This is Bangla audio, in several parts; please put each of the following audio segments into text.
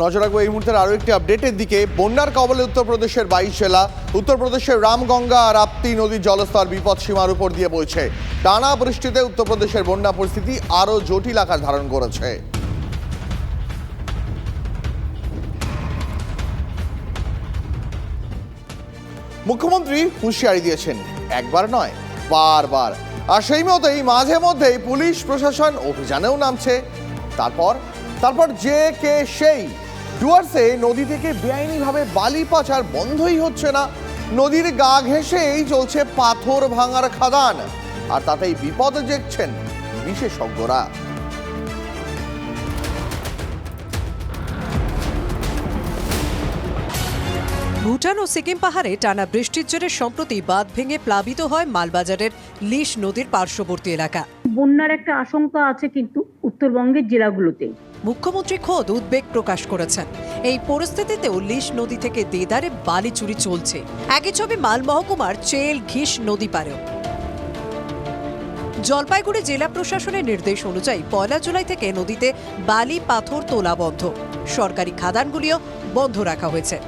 নজর রাখব এই মুহূর্তের আরও একটি আপডেটের দিকে। বন্যার কবলে উত্তরপ্রদেশের বাইশ জেলা উত্তরপ্রদেশের রামগঙ্গা আর রাপ্তি নদীর জলস্তর বিপদ সীমার উপর দিয়ে বইছে। টানা বৃষ্টিতে উত্তরপ্রদেশের বন্যা পরিস্থিতি আরও জটিল আকার ধারণ করেছে। মুখ্যমন্ত্রী হুঁশিয়ারি দিয়েছেন, একবার নয়, বারবার। আর সেই মতোই মাঝে মধ্যেই পুলিশ, প্রশাসন অভিযানেও নামছে। তারপর তারপর যে কে সেই ডুয়ার্সে নদী থেকে বেআইনিভাবে বালি পাচার বন্ধই হচ্ছে না। নদীর গা ঘেঁষেই চলছে পাথর ভাঙার খাদান আর তাতেই বিপদ দেখছেন বিশেষজ্ঞরা। ভুটান ও সিকিম পাহাড়ে টানা বৃষ্টির জেরে সম্প্রতি বাঁধ ভেঙে প্লাবিত হয় মালবাজারের লিশ নদীর পার্শ্ববর্তী এলাকা। বন্যার একটা আশঙ্কা আছে কিন্তু উত্তরবঙ্গের জেলাগুলোতে। মুখ্যমন্ত্রী খোদ উদ্বেগ প্রকাশ করেছেন। এই পরিস্থিতিতেও লিশ নদী থেকে দেদারে বালি চুরি চলছে। একই ছবি মাল মহকুমার চেল ঘিস নদী পারেও। জলপাইগুড়ি জেলা প্রশাসনের নির্দেশ অনুযায়ী পয়লা জুলাই থেকে নদীতে বালি, পাথর তোলা বন্ধ। সরকারি খাদানগুলিও বন্ধ রাখা হয়েছে।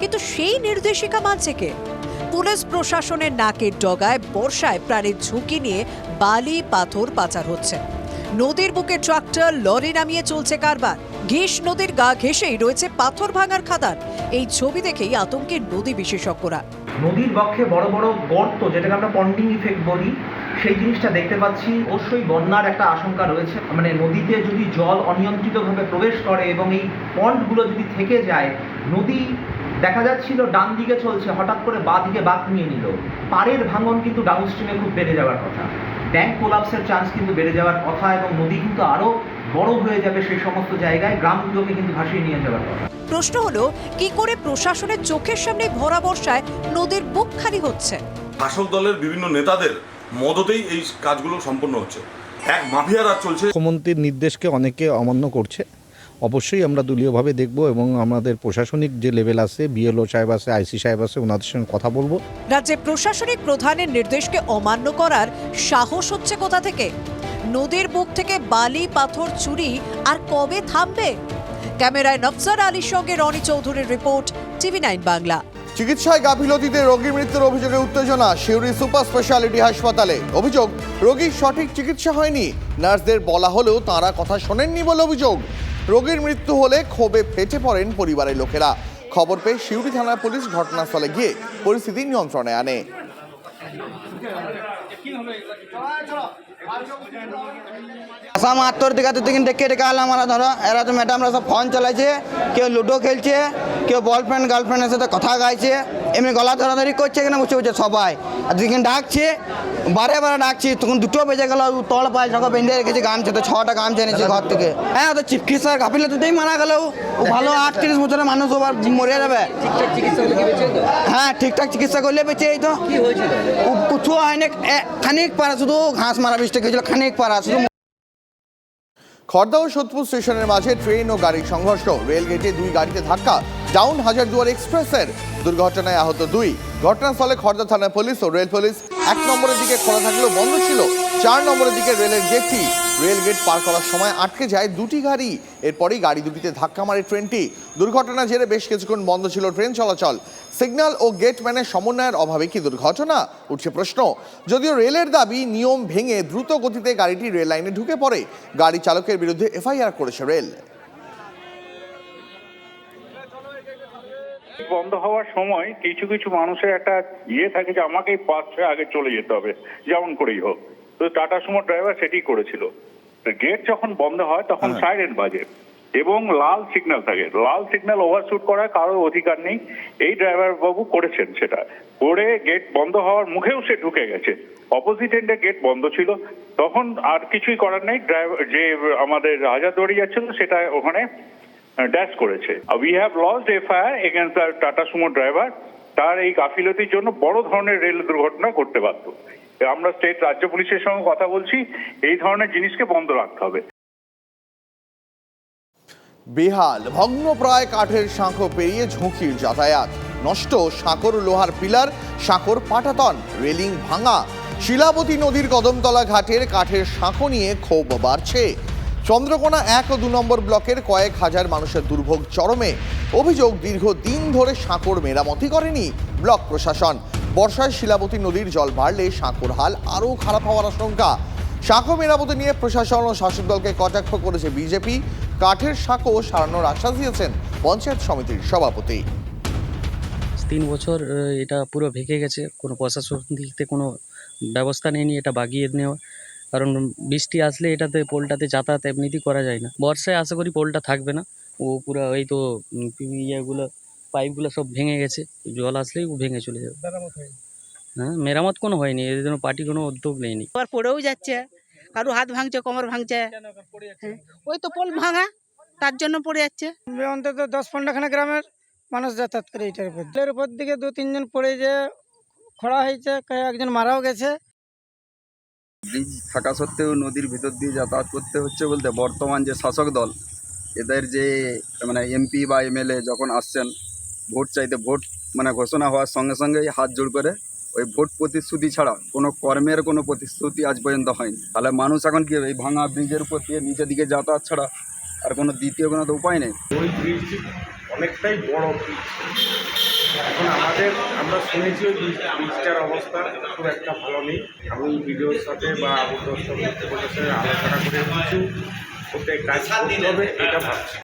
কিন্তু সেই নির্দেশিকা মানছে কে? পুলিশ প্রশাসনের নাকের ডগায় বর্ষায় প্রাণের ঝুঁকি নিয়ে বালি, পাথর পাচার হচ্ছে। নদীর বুকে ট্রাক্টর, লরি নামিয়ে চলছে কারবার। ঘিস নদীর গা ঘেঁষেই রয়েছে পাথর ভাঙার খাদান। এই ছবি দেখেই আতঙ্কে নদী বিশেষজ্ঞরা। নদীর বক্ষে বড় বড় গর্ত, যেটাকে আমরা পন্ডিং ইফেক্ট বলি, সেই জিনিসটা দেখতে পাচ্ছি। অবশ্যই বন্যার একটা আশঙ্কা রয়েছে। মানে নদীতে যদি জল অনিয়ন্ত্রিতভাবে প্রবেশ করে এবং এই পন্ডগুলো যদি থেকে যায়, নদী দেখা যাচ্ছিল ডান দিকে চলছে, হঠাৎ করে বা দিকে বাঁক নিয়ে নিল। পাড়ের ভাঙন কিন্তু ডাউন স্ট্রিমে খুব বেড়ে যাওয়ার কথা। ব্যাংক কোলাপসের চান্স কিন্তু বেড়ে যাওয়ার কথা এবং নদী কিন্তু আরও বড় হয়ে যাবে সেই সমস্ত জায়গায় গ্রামগুলোকে কিন্তু ভাসিয়ে নিয়ে যাওয়ার কথা। প্রশ্ন হলো কি করে প্রশাসনের চোখের সামনে ভরা বর্ষায় নদীর বুক খালি হচ্ছে? শাসক দলের বিভিন্ন নেতাদের মদতেই এই কাজগুলো সম্পন্ন হচ্ছে। এক মাফিয়া রাজ চলছে। মুখ্যমন্ত্রীর নির্দেশকে অনেকে অমান্য করছে। অবশ্যই আমরা দলীয়ভাবে দেখব এবং আমাদের প্রশাসনিক যে লেভেল আছে বিএলও সাহেব আছে আইসি সাহেব আছে ওনাদের সঙ্গে কথা বলব। রাজ্যে প্রশাসনিক প্রধানের নির্দেশকে অমান্য করার সাহস হচ্ছে কোথা থেকে? নদীর বুক থেকে বালি পাথর চুরি আর কবে থামবে? ক্যামেরায় নফসার আলীর সঙ্গে রনি চৌধুরীর রিপোর্ট টিভি নাইন বাংলা। চিকিৎসায় গাফিলতিতে রোগী মৃত্যুর অভিযোগে উত্তেজনা শিউরি সুপার স্পেশালিটি হাসপাতালে। অভিযোগ রোগীর সঠিক চিকিৎসা হয়নি। নার্সদের বলা হলেও তাঁরা কথা শোনেননি বলে অভিযোগ। রোগীর মৃত্যু হলে ক্ষোভে ফেটে পড়েন পরিবারের লোকেরা। খবর পেয়ে শিউরি থানার পুলিশ ঘটনাস্থলে গিয়ে পরিস্থিতি নিয়ন্ত্রণে আনে। আসাম আত্মর দিকে তো দেখে ডেকে ডেকে আলাম আমরা ধরো। এরা তো ম্যাডামরা সব ফোন চালাইছে, কেউ লুডো খেলছে, কেউ বয়ফ্রেন্ড, গার্লফ্রেন্ডের সাথে কথা গাইছে। এমনি গলা ধরাধরি করছে কিনা বসে বসে সবাই। আর যেদিন ডাকছে বারে বারে ডাকছি তখন দুটো বেজে গেল তল পায় যখন বেঁধে রেখেছে গামছে তো ছটা গামছে এনেছে ঘর থেকে। হ্যাঁ তো চিকিৎসার গাফিলতিতেই মারা গেল ও। ভালো আটত্রিশ বছরের মানুষ আবার মরে যাবে। হ্যাঁ ঠিকঠাক চিকিৎসা করলে বেঁচে এই তো। কিছু হয়নি খানিক পারা শুধু ঘাস মারা বৃষ্টি খেয়েছিল খানিক পারা শুধু খড়দা ও সোদপুর স্টেশনের মাঝে ট্রেন ও গাড়ির সংঘর্ষ। রেল গেটে দুই গাড়িতে ধাক্কা ডাউন হাজারদুয়ার এক্সপ্রেসের দুর্ঘটনায় আহত দুই। ঘটনাস্থলে খড়দা থানার পুলিশ ও রেল পুলিশ এক নম্বরের দিকে খোলা থাকলেও বন্ধ ছিল। চার নম্বরের দিকে রেলের গেটটি রেল গেট পার করার সময় আটকে যায় দুটি গাড়ি। এরপরই গাড়ি দুটিতে ধাক্কা মারে ট্রেনটি দুর্ঘটনা জেরে বেশ কিছুক্ষণ বন্ধ ছিল ট্রেন চলাচল। সিগন্যাল ও গেটম্যানের সমন্বয়ের অভাবে কি দুর্ঘটনা? উঠছে প্রশ্ন। যদিও রেলের দাবি, নিয়ম ভেঙে দ্রুত গতিতে গাড়িটি রেল লাইনে ঢুকে পড়ে। গাড়ি চালকের বিরুদ্ধে এফআইআর করেছে রেল। বন্ধ হওয়ার সময় কিছু কিছু মানুষের একটা ইয়ে থাকে যে আমাকে এই পাঁচ ছয় আগে চলে যেতে হবে যেমন করেই হোক। তো টাটা সুমো ড্রাইভার সেটি করেছিল। গেট যখন বন্ধ হয় তখন সাইরেন বাজে এবং লাল সিগন্যাল থাকে। লাল সিগন্যাল ওভারশুট করার কারোর অধিকার নেই। এই ড্রাইভার বাবু করেছেন সেটা। করে গেট বন্ধ হওয়ার মুখেও সে ঢুকে গেছে। অপোজিট এন্ডে গেট বন্ধ ছিল। তখন আর কিছুই করার নেই। ড্রাইভার যে আমাদের হাজারদুয়ারি যাচ্ছিল সেটা ওখানে ড্যাশ করেছে। We have lost FIR against the Tata Sumo driver তার এই গাফিলতির জন্য বড় ধরনের রেল দুর্ঘটনা ঘটতে পারত আমরা স্টেট রাজ্য পুলিশের সঙ্গে কথা বলছি, এই ধরনের জিনিসকে বন্ধ রাখতে হবে। বেহাল, ভগ্নপ্রায় কাঠের সাঁকো পেরিয়ে ঝুঁকির যাতায়াত। নষ্ট সাঁকর লোহার পিলার সাঁকর পাটাতন, রেলিং ভাঙা। শিলাবতী নদীর কদমতলা ঘাটের কাঠের সাঁকো নিয়ে ক্ষোভ বাড়ছে। চন্দ্রকোনা এক ও দু নম্বর ব্লকের কয়েক হাজার মানুষের দুর্ভোগ চরমে। অভিযোগ দীর্ঘদিন ধরে সাঁকোর মেরামতি করেনি ব্লক প্রশাসন। বর্ষায় শিলাবতী নদীর জল বাড়লে সাঁকোর হাল আরও খারাপ হওয়ার আশঙ্কা। সাঁকো মেরামতি নিয়ে প্রশাসন ও শাসক দলকে কটাক্ষ করেছে বিজেপি। কাঠের সাঁকো সারানোর আশ্বাস দিয়েছেন পঞ্চায়েত সমিতির সভাপতি। তিন বছর এটা পুরো ভেঙে গেছে। কোনো প্রশাসন দিক থেকে কোনো ব্যবস্থা নেয়নি, এটা বাগিয়ে নেওয়া। কারণ বৃষ্টি আসলে এটাতে পোলটাতে যাতায়াত এমনিতেই করা যায় না। বর্ষায় আশা করি পোলটা থাকবে না। ও পুরো ওই তো ইয়েগুলো পাইপগুলো সব ভেঙে গেছে। জল আসলেই ও ভেঙে চলে যাবে। হ্যাঁ মেরামত কোনো হয়নি। এর জন্য পার্টি কোনো উদ্যোগ নেয়নি। আবার পড়েও যাচ্ছে। কারও হাত ভাঙছে কোমর ভাঙছে। হ্যাঁ, ওই তো পোল ভাঙা তার জন্য পড়ে যাচ্ছে। অন্তত দশ পনেরোখানা গ্রামের মানুষ যাতায়াত করে এটার উপর। এর উপর দিকে দু তিনজন পড়ে যে খরা হয়েছে একজন মারাও গেছে। ব্রিজ থাকা সত্ত্বেও নদীর ভিতর দিয়ে যাতায়াত করতে হচ্ছে বলতে বর্তমান যে শাসক দল, এদের যে মানে এমপি বা এমএলএ যখন আসছেন, ভোট চাইতে ভোট মানে ঘোষণা হওয়ার সঙ্গে সঙ্গেই হাত জোড় করে ওই ভোট প্রতিশ্রুতি ছাড়া কোনো কর্মের কোনো প্রতিশ্রুতি আজ পর্যন্ত হয়নি। তাহলে মানুষ এখন কি এই ভাঙা ব্রিজের উপর দিয়ে নিচের দিকে যাতায়াত ছাড়া আর কোনো দ্বিতীয় কোনো তো উপায় নেই? ওই ব্রিজটি অনেকটাই বড় ব্রিজ। এখন আমাদের, আমরা শুনেছি ওই বীজটার অবস্থা, খুব একটা ভালো নেই। আমি ভিডিওর সাথে বা আবদ্ধ সাথে আলোচনা করে কিছু ওতে কাজ করতে হবে, এটা ভাবছি।